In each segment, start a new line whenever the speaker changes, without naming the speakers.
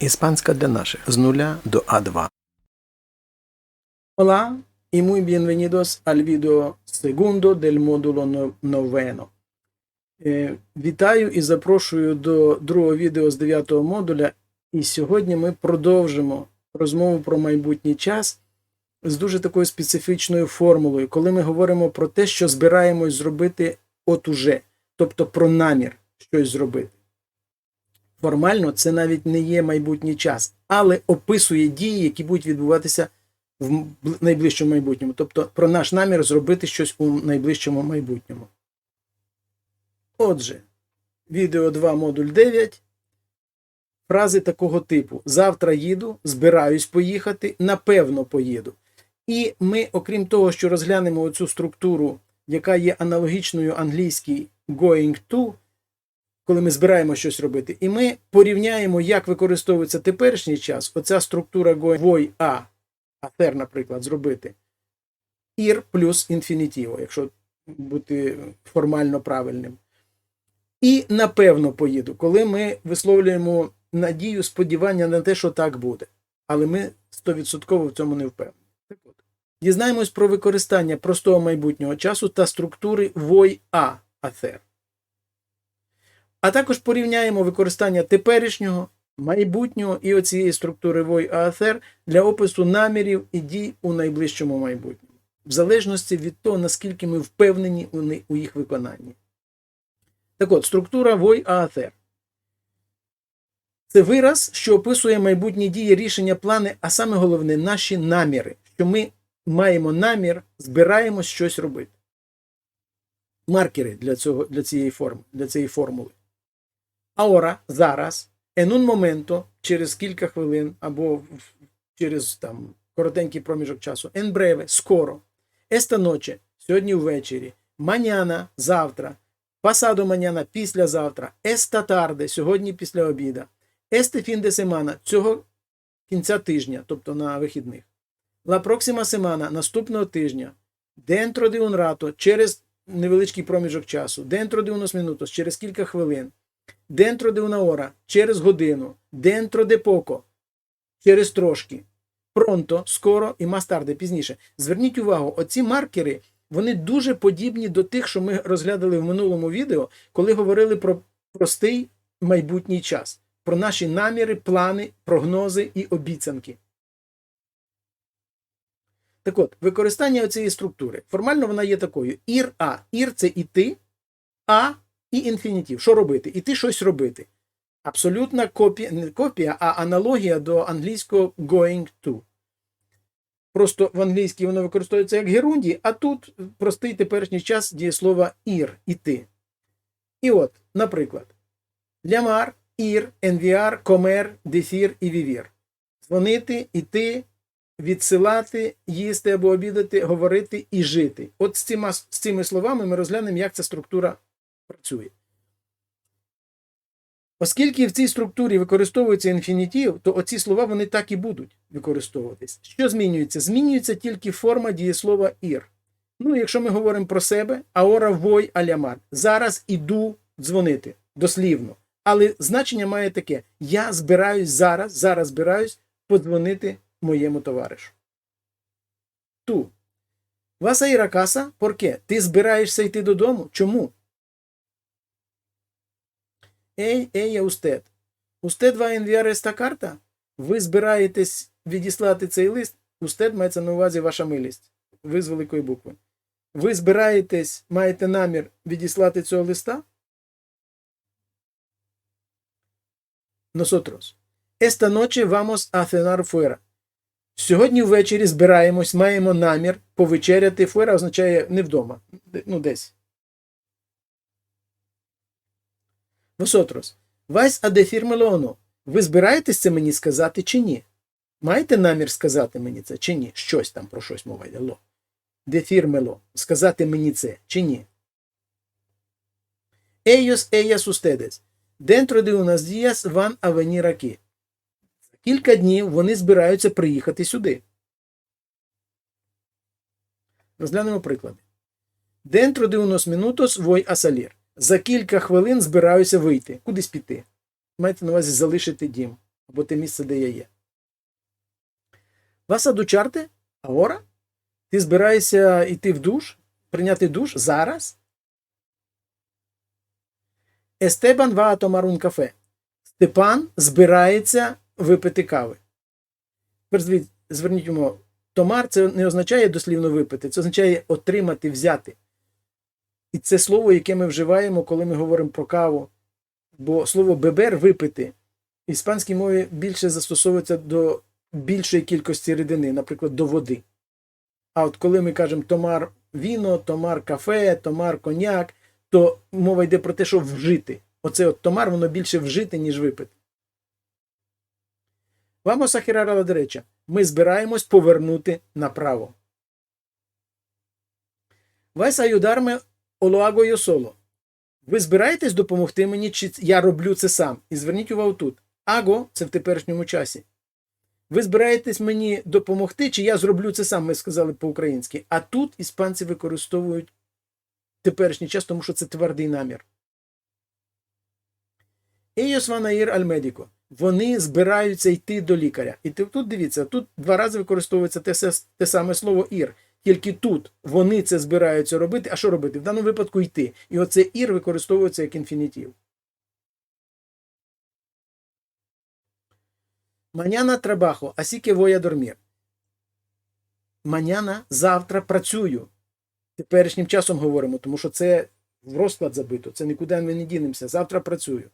Іспанська для наших з нуля до А2. Hola y muy bienvenidos al video segundo del módulo noveno. Е, Вітаю і запрошую до другого відео з 9 модуля. І сьогодні ми продовжимо розмову про майбутній час з дуже такою специфічною формулою, коли ми говоримо про те, що збираємось зробити от уже, тобто про намір щось зробити. Формально це навіть не є майбутній час, але описує дії, які будуть відбуватися в найближчому майбутньому. Тобто про наш намір зробити щось у найближчому майбутньому. Отже, відео 2, модуль 9. Фрази такого типу: Завтра їду, збираюсь поїхати, напевно поїду. І ми, окрім того, що розглянемо оцю структуру, яка є аналогічною англійській going to, коли ми збираємо щось робити, і ми порівняємо, як використовується теперішній час, оця структура voi a, афер, наприклад, зробити. Ir плюс інфінітіво, якщо бути формально правильним. І напевно поїду, коли ми висловлюємо надію, сподівання на те, що так буде. Але ми 100% в цьому не впевнені. Так от. Дізнаємось про використання простого майбутнього часу та структури voi-a афер. А також порівняємо використання теперішнього, майбутнього і оцієї структури voi-a для опису намірів і дій у найближчому майбутньому, в залежності від того, наскільки ми впевнені у їх виконанні. Так от, структура Вой-Аатер. Це вираз, що описує майбутні дії, рішення, плани, а саме головне наші наміри, що ми маємо намір, збираємось щось робити. Маркери для, цього, для, цієї, форми, для цієї формули. Аора зараз, en un momento, через кілька хвилин або через там, коротенький проміжок часу, en breve, скоро, esta noche, сьогодні ввечері, mañana, завтра, Pasado mañana – післязавтра, esta tarde – сьогодні після обіда, este fin de semana – цього кінця тижня, тобто на вихідних, la próxima semana – наступного тижня, dentro de un rato – через невеличкий проміжок часу, dentro de unos minutos – через кілька хвилин, dentro de una hora – через годину, dentro de poco – через трошки, pronto – скоро і más tarde – пізніше. Зверніть увагу, оці маркери – вони дуже подібні до тих, що ми розглядали в минулому відео, коли говорили про простий майбутній час, про наші наміри, плани, прогнози і обіцянки. Так от, використання цієї структури. Формально вона є такою: ір а. Ір це іти, а і інфінітив. Що робити? Іти щось робити. Абсолютна копія, не копія, а аналогія до англійського going to. Просто в англійській воно використовується як герунді, а тут простий теперішній час дієслова ір іти. І от, наприклад, лямар, ір, енвіар, комер, дефір і вівір. Дзвонити, іти, відсилати, їсти або обідати, говорити і жити. От з цими, з цими словами ми розглянемо, як ця структура працює. Оскільки в цій структурі використовується інфінітив, то оці слова вони так і будуть використовуватись. Що змінюється? Змінюється тільки форма дієслова ір. Ну, якщо ми говоримо про себе, аора вой алямар. Зараз іду дзвонити дослівно. Але значення має таке: я збираюсь зараз, зараз збираюсь подзвонити моєму товаришу. Ту. Васа іракаса, порке? Ти збираєшся йти додому? Чому? Ей, ей, устед. Устед enviar esta carta? Ви збираєтесь відіслати цей лист? Устед мається на увазі ваша милість. Ви з великої букви. Ви збираєтесь, маєте намір відіслати цього листа? Esta noche vamos a cenar fuera. Сьогодні ввечері збираємось, маємо намір повечеряти fuera означає не вдома, ну десь. Vosotros, vais a decírmelo? Ви збираєтесь це мені сказати чи ні? Маєте намір сказати мені це чи ні? Щось там про щось мова йде. Ло. Decírmelo. Сказати мені це чи ні? Ellos, ellas, ustedes. Dentro de unos días van a venir aquí. Кілька днів вони збираються приїхати сюди. Розглянемо приклади. Dentro de unos minutos voy a salir. За кілька хвилин збираюся вийти. Кудись піти. Маєте на увазі залишити дім. або те місце, де я є. Васа дучарте? Агора? Ти збираєшся йти в душ, прийняти душ зараз? Естебан ва tomar кафе. Степан збирається випити кави. Зверніть увагу, томар це не означає дослівно випити, це означає отримати, взяти. І це слово, яке ми вживаємо, коли ми говоримо про каву. Бо слово бебер випити в іспанській мові більше застосовується до більшої кількості рідини, наприклад, до води. А от коли ми кажемо томар віно, томар кафе, томар коньяк, то мова йде про те, що вжити. Оце от томар, воно більше вжити, ніж випити. A girar a. Ми збираємось повернути направо. Vais a yo solo. Ви збираєтесь допомогти мені, чи я роблю це сам? І зверніть увагу тут. Аго це в теперішньому часі. Ви збираєтесь мені допомогти, чи я зроблю це сам, ми сказали по-українськи. А тут іспанці використовують теперішній час, тому що це твердий намір. Ir al médico. Вони збираються йти до лікаря. І тут дивіться, тут два рази використовується те, те саме слово ір. Тільки тут вони це збираються робити. А що робити? В даному випадку йти. І оце ір використовується як інфінітив. Маняна трабахо, así que voy. Маняна завтра працюю. Теперішнім часом говоримо, тому що це в розклад забито, це нікуди ми не дінемося. Завтра працюю.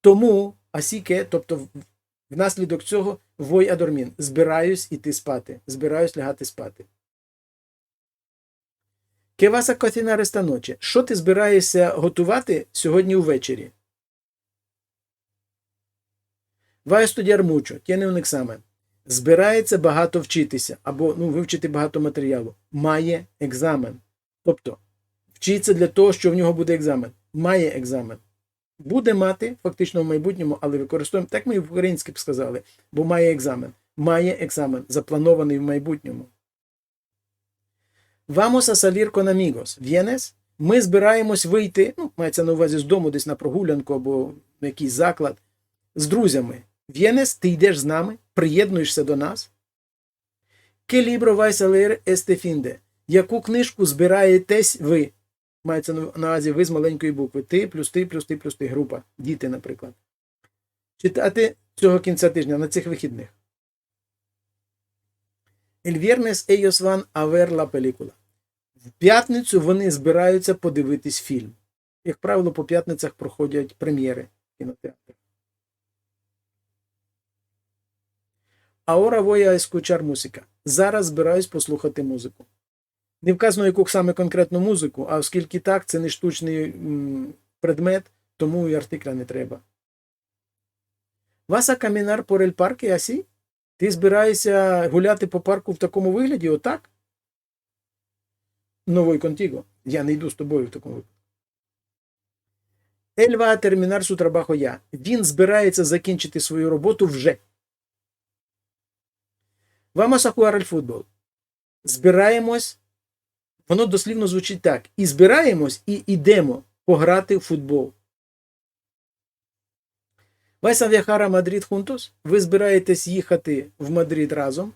Тому асіке, тобто внаслідок цього вой адормін. Збираюсь іти спати, збираюсь лягати спати. Кеваса котіна рестаночі. Що ти збираєшся готувати сьогодні увечері? Ває студіар мучо, тяне un екзамен. Збирається багато вчитися або ну, вивчити багато матеріалу. Має екзамен. Тобто вчиться для того, що в нього буде екзамен. Має екзамен. Буде мати фактично в майбутньому, але використовуємо, так ми і в українськи б сказали, бо має екзамен. Має екзамен, запланований в майбутньому. Vamos a salir con amigos. Vienes? Ми збираємось вийти, ну, мається на увазі з дому, десь на прогулянку або в якийсь заклад, з друзями. Vienes? Ти йдеш з нами, приєднуєшся до нас. ¿Qué libro vais a leer este fin? Яку книжку збираєтесь ви? Мається на увазі ви з маленької букви. Ти плюс ти, плюс ти, плюс ти. Група. Діти, наприклад. Читати цього кінця тижня на цих вихідних. El viernes ellos van a ver la película. В п'ятницю вони збираються подивитись фільм. Як правило, по п'ятницях проходять прем'єри в кінотеатрах. Ahora voy a escuchar música. Зараз збираюсь послухати музику. Не вказано, яку саме конкретну музику, а оскільки так, це не штучний предмет, тому і артикля не треба. Вас a caminar por el parque así? Ти збираєшся гуляти по парку в такому вигляді, отак? Новий контіго. Я не йду з тобою в такому. Él va a terminar su. Він збирається закінчити свою роботу вже. Jugar al fútbol. Збираємось. Воно дослівно звучить так. І збираємось, і йдемо пограти в футбол. Vais a viajar a? Ви збираєтесь їхати в Мадрид разом.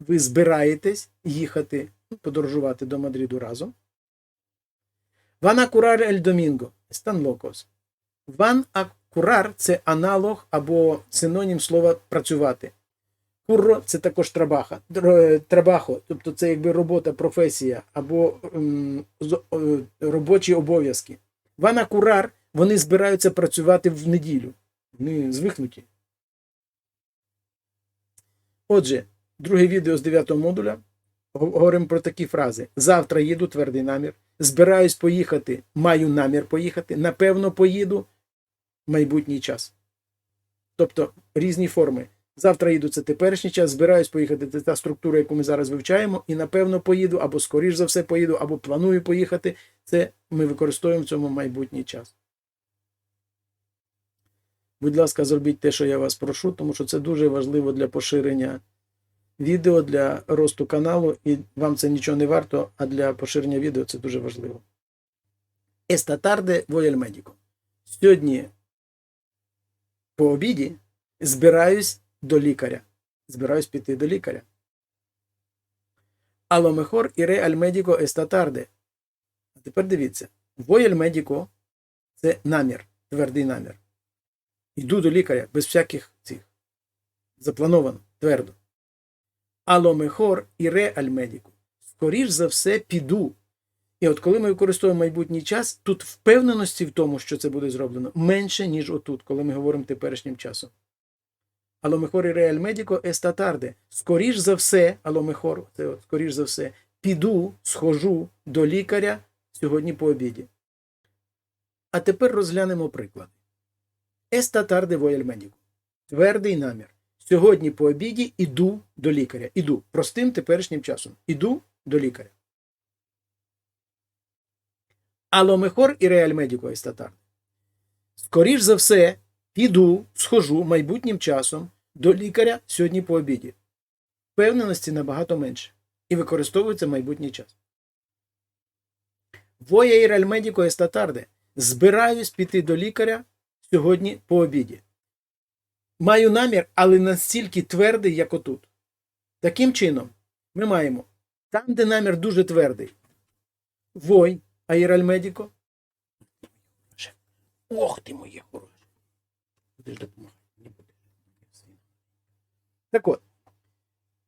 Ви збираєтесь їхати, подорожувати до Мадриду разом. Van a curar el domingo. Están locos. Van a curar – це аналог або синонім слова працювати. Курро це також трабаха, трабахо, тобто це якби робота, професія або е, робочі обов'язки. Вана курар, вони збираються працювати в неділю. Вони звикнуті. Отже, друге відео з 9 модуля. Говоримо про такі фрази. Завтра їду, твердий намір. Збираюсь поїхати, маю намір поїхати. Напевно, поїду майбутній час. Тобто різні форми. Завтра їду це теперішній час, збираюсь поїхати. Це та структура, яку ми зараз вивчаємо, і напевно поїду, або скоріш за все поїду, або планую поїхати. Це ми використовуємо в цьому майбутній час. Будь ласка, зробіть те, що я вас прошу, тому що це дуже важливо для поширення відео, для росту каналу, і вам це нічого не варто, а для поширення відео це дуже важливо. Tarde voy al. Сьогодні по обіді Збираюсь до лікаря. Збираюсь піти до лікаря. А lo mejor iré al médico esta. А тепер дивіться. Al médico – це намір, твердий намір. Йду до лікаря без всяких цих. Заплановано, твердо. А lo mejor iré. Скоріш за все, піду. І от коли ми використовуємо майбутній час, тут впевненості в тому, що це буде зроблено, менше, ніж отут, коли ми говоримо теперішнім часом. А lo mejor iré al médico esta tarde. Скоріш за все, а lo mejor, це от, скоріш за все, піду, схожу до лікаря сьогодні по обіді. А тепер розглянемо приклад. Esta tarde voy al médico. Твердий намір. Сьогодні по обіді іду до лікаря. Іду. Простим теперішнім часом. Іду до лікаря. А lo mejor iré al médico esta tarde. Скоріш за все, піду, схожу майбутнім часом до лікаря сьогодні по обіді. Впевненості набагато менше. І використовується майбутній час. Voy a ir al médico tarde. Збираюсь піти до лікаря сьогодні по обіді. Маю намір, але настільки твердий, як отут. Таким чином, ми маємо там, де намір дуже твердий. Вой, а ir al médico. Ох ти моє хороше. Так от,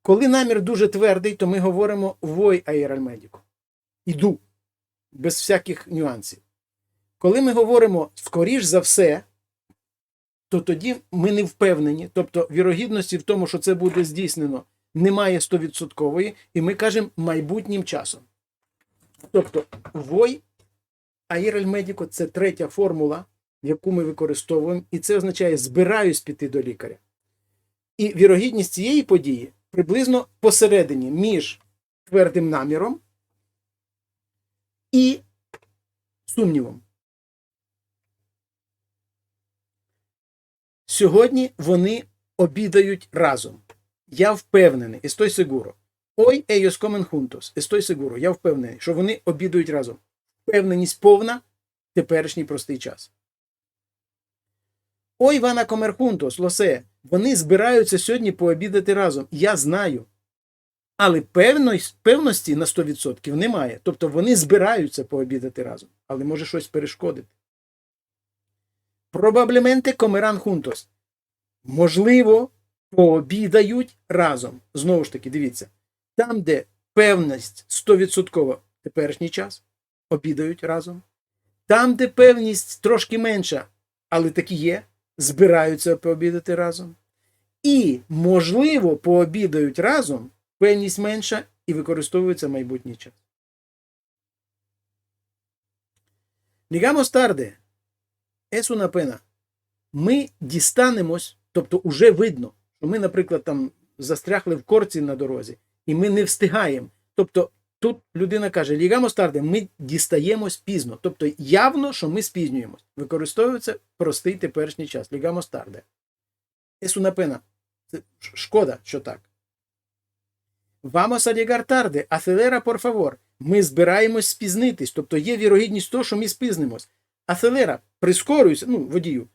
коли намір дуже твердий, то ми говоримо вой а ir al médico. Іду. Без всяких нюансів. Коли ми говоримо скоріш за все, то тоді ми не впевнені, тобто вірогідності в тому, що це буде здійснено, немає 100%, і ми кажемо майбутнім часом. Тобто, вой аєрель медіко це третя формула, яку ми використовуємо, і це означає збираюсь піти до лікаря. І вірогідність цієї події приблизно посередині між твердим наміром і сумнівом. Сьогодні вони обідають разом. Я впевнений, estoy seguro. Hoy ellos comen juntos. Estoy seguro. Я впевнений, що вони обідають разом. Впевненість повна теперішній простий час. Van a comer juntos, lo. Вони збираються сьогодні пообідати разом. Я знаю. Але певності, на 100% немає. Тобто вони збираються пообідати разом, але може щось перешкодити. Probablemente comerán juntos. Можливо, пообідають разом. Знову ж таки, дивіться. Там, де певність 100% теперішній час, обідають разом. Там, де певність трошки менша, але такі є, збираються пообідати разом. І, можливо, пообідають разом, певність менша і використовується майбутній час. Digamos tarde. Es una pena. Ми дістанемось, тобто уже видно, що ми, наприклад, там застрягли в корці на дорозі, і ми не встигаємо. Тобто тут людина каже, лігамос тарде, ми дістаємось пізно. Тобто явно, що ми спізнюємось. Використовується простий теперішній час. Лігамос тарде. Es una. Це шкода, що так. Vamos a llegar tarde. Acelera, por. Ми збираємось спізнитись. Тобто є вірогідність того, що ми спізнимось. Acelera, прискорюйся, ну, водію,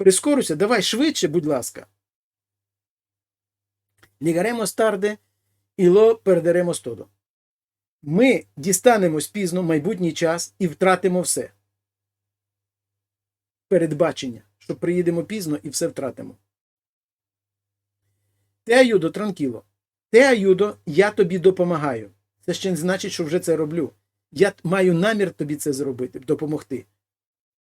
прискорюйся, давай швидше, будь ласка. Llegaremos tarde і lo perderemos todo. Ми дістанемось пізно майбутній час і втратимо все. Передбачення, що приїдемо пізно і все втратимо. Те аюдо, транкіло. Те аюдо, я тобі допомагаю. Це ще не значить, що вже це роблю. Я маю намір тобі це зробити, допомогти.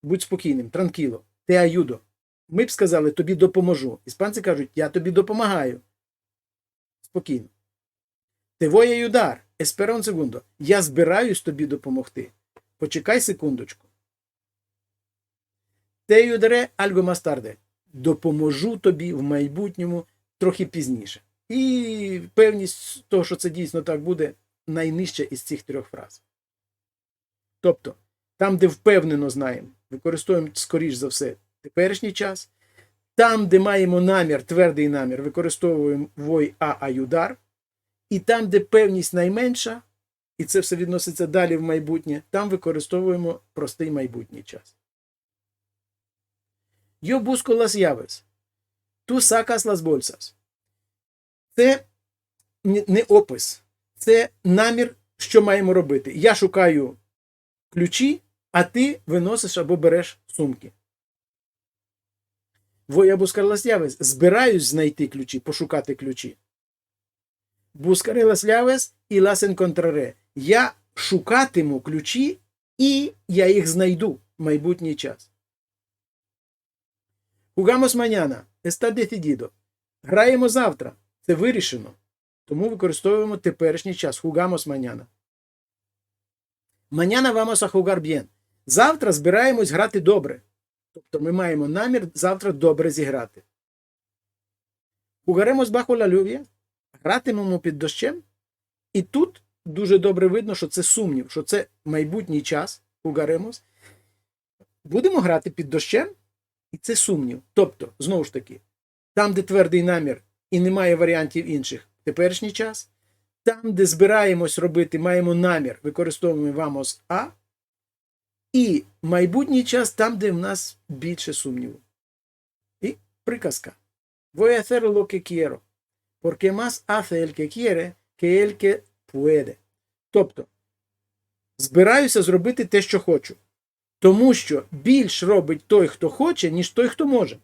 Будь спокійним, транкіло. Те аюдо. Ми б сказали, тобі допоможу. Іспанці кажуть, я тобі допомагаю. Спокійно. Те voy a ayudar. Espera. Я збираюсь тобі допомогти. Почекай секундочку. Те algo más tarde. Допоможу тобі в майбутньому трохи пізніше. І певність того, що це дійсно так буде, найнижча із цих трьох фраз. Тобто, там, де впевнено знаємо, використовуємо, скоріш за все, теперішній час. Там, де маємо намір, твердий намір, використовуємо вой а аюдар. І там, де певність найменша, і це все відноситься далі в майбутнє, там використовуємо простий майбутній час. Yo busco las llaves. Сакас лас больсас. Це не опис, це намір, що маємо робити. Я шукаю ключі, а ти виносиш або береш сумки. A buscar llaves. Збираюсь знайти ключі, пошукати ключі. Buscaré las y las encontraré. Я шукатиму ключі, і я їх знайду в майбутній час. Jugamos mañana. Está decidido. Граємо завтра. Це вирішено. Тому використовуємо теперішній час. Jugamos mañana. Mañana vamos a. Завтра збираємось грати добре. Тобто ми маємо намір завтра добре зіграти. Jugaremos bajo la lluvia. Гратимемо під дощем. І тут дуже добре видно, що це сумнів, що це майбутній час. Jugaremos. Будемо грати під дощем, і це сумнів. Тобто, знову ж таки, там, де твердий намір і немає варіантів інших, теперішній час. Там, де збираємось робити, маємо намір, використовуємо vamos а. І майбутній час там, де в нас більше сумніву. І приказка. Voy a hacer lo que quiero. Porque más hace el que quiere, que el que puede. Тобто, збираюся зробити те, що хочу. Тому що більш робить той, хто хоче, ніж той, хто може.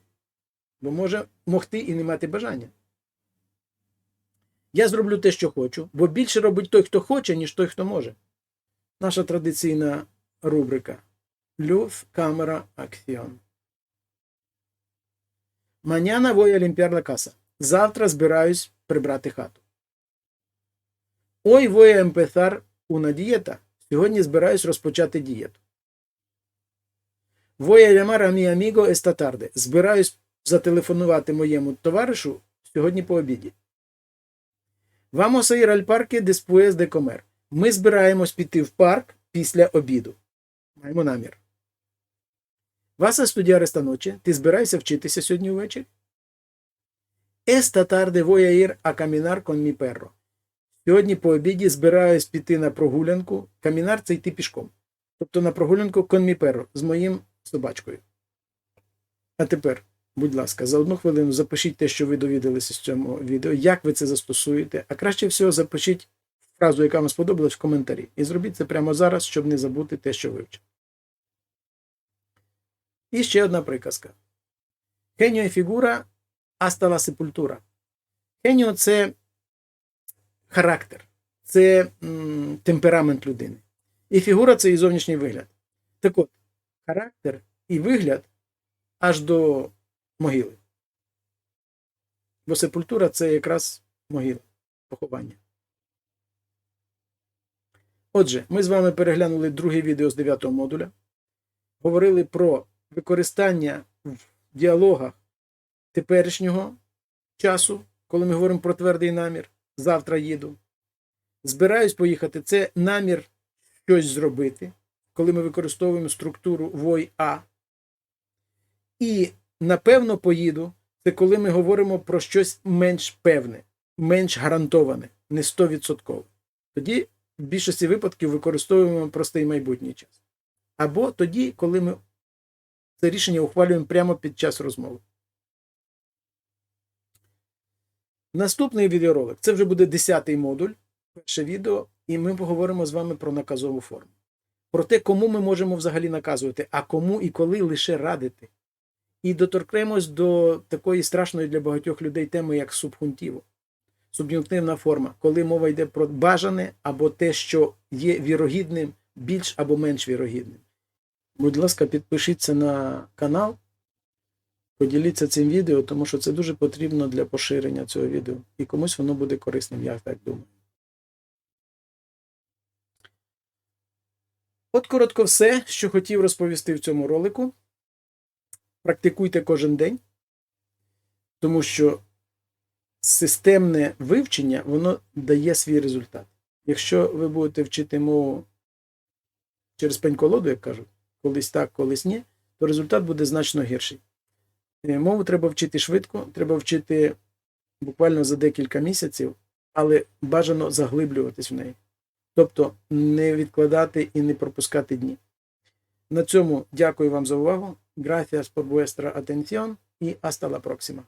Бо може могти і не мати бажання. Я зроблю те, що хочу, бо більше робить той, хто хоче, ніж той, хто може. Наша традиційна рубрика Люф, камера, акціон. Маняна voy a casa. Завтра збираюсь прибрати хату. Ой, voy a empezar una. Сьогодні збираюсь розпочати дієту. Voy a llamar a mi. Збираюсь зателефонувати моєму товаришу сьогодні по обіді. Vamos a ir al parque después de. Ми збираємось піти в парк після обіду. Маємо намір. A estudiar esta. Ти збираєшся вчитися сьогодні ввечері? Esta tarde voy ir a con. Сьогодні по обіді збираюсь піти на прогулянку. Камінар це йти пішком. Тобто на прогулянку con mi perro з моїм собачкою. А тепер, будь ласка, за одну хвилину запишіть те, що ви довідалися з цьому відео, як ви це застосуєте, а краще всього запишіть фразу, яка вам сподобалась в коментарі. І зробіть це прямо зараз, щоб не забути те, що вивчили. І ще одна приказка. Геніо фігура la sepultura. Геніо – це характер, це м, темперамент людини. І фігура це і зовнішній вигляд. Так от, характер і вигляд аж до могили. Бо сепультура це якраз могила, поховання. Отже, ми з вами переглянули друге відео з 9 модуля. Говорили про використання в діалогах теперішнього часу, коли ми говоримо про твердий намір. Завтра їду. Збираюсь поїхати. Це намір щось зробити, коли ми використовуємо структуру вой-а. І напевно поїду. Це коли ми говоримо про щось менш певне, менш гарантоване, не 100%. Тоді в більшості випадків використовуємо простий майбутній час. Або тоді, коли ми це рішення ухвалюємо прямо під час розмови. Наступний відеоролик це вже буде 10-й модуль, перше відео, і ми поговоримо з вами про наказову форму. Про те, кому ми можемо взагалі наказувати, а кому і коли лише радити. І доторкнемось до такої страшної для багатьох людей теми, як субхунтіво. Суб'юнктивна форма, коли мова йде про бажане або те, що є вірогідним, більш або менш вірогідним. Будь ласка, підпишіться на канал, поділіться цим відео, тому що це дуже потрібно для поширення цього відео. І комусь воно буде корисним, я так думаю. От коротко все, що хотів розповісти в цьому ролику. Практикуйте кожен день, тому що системне вивчення воно дає свій результат. Якщо ви будете вчити мову через пень-колоду, як кажуть, колись так, колись ні, то результат буде значно гірший. Е, Мову треба вчити швидко, треба вчити буквально за декілька місяців, але бажано заглиблюватись в неї. Тобто не відкладати і не пропускати дні. На цьому дякую вам за увагу. Gracias por vuestra atención y hasta la próxima.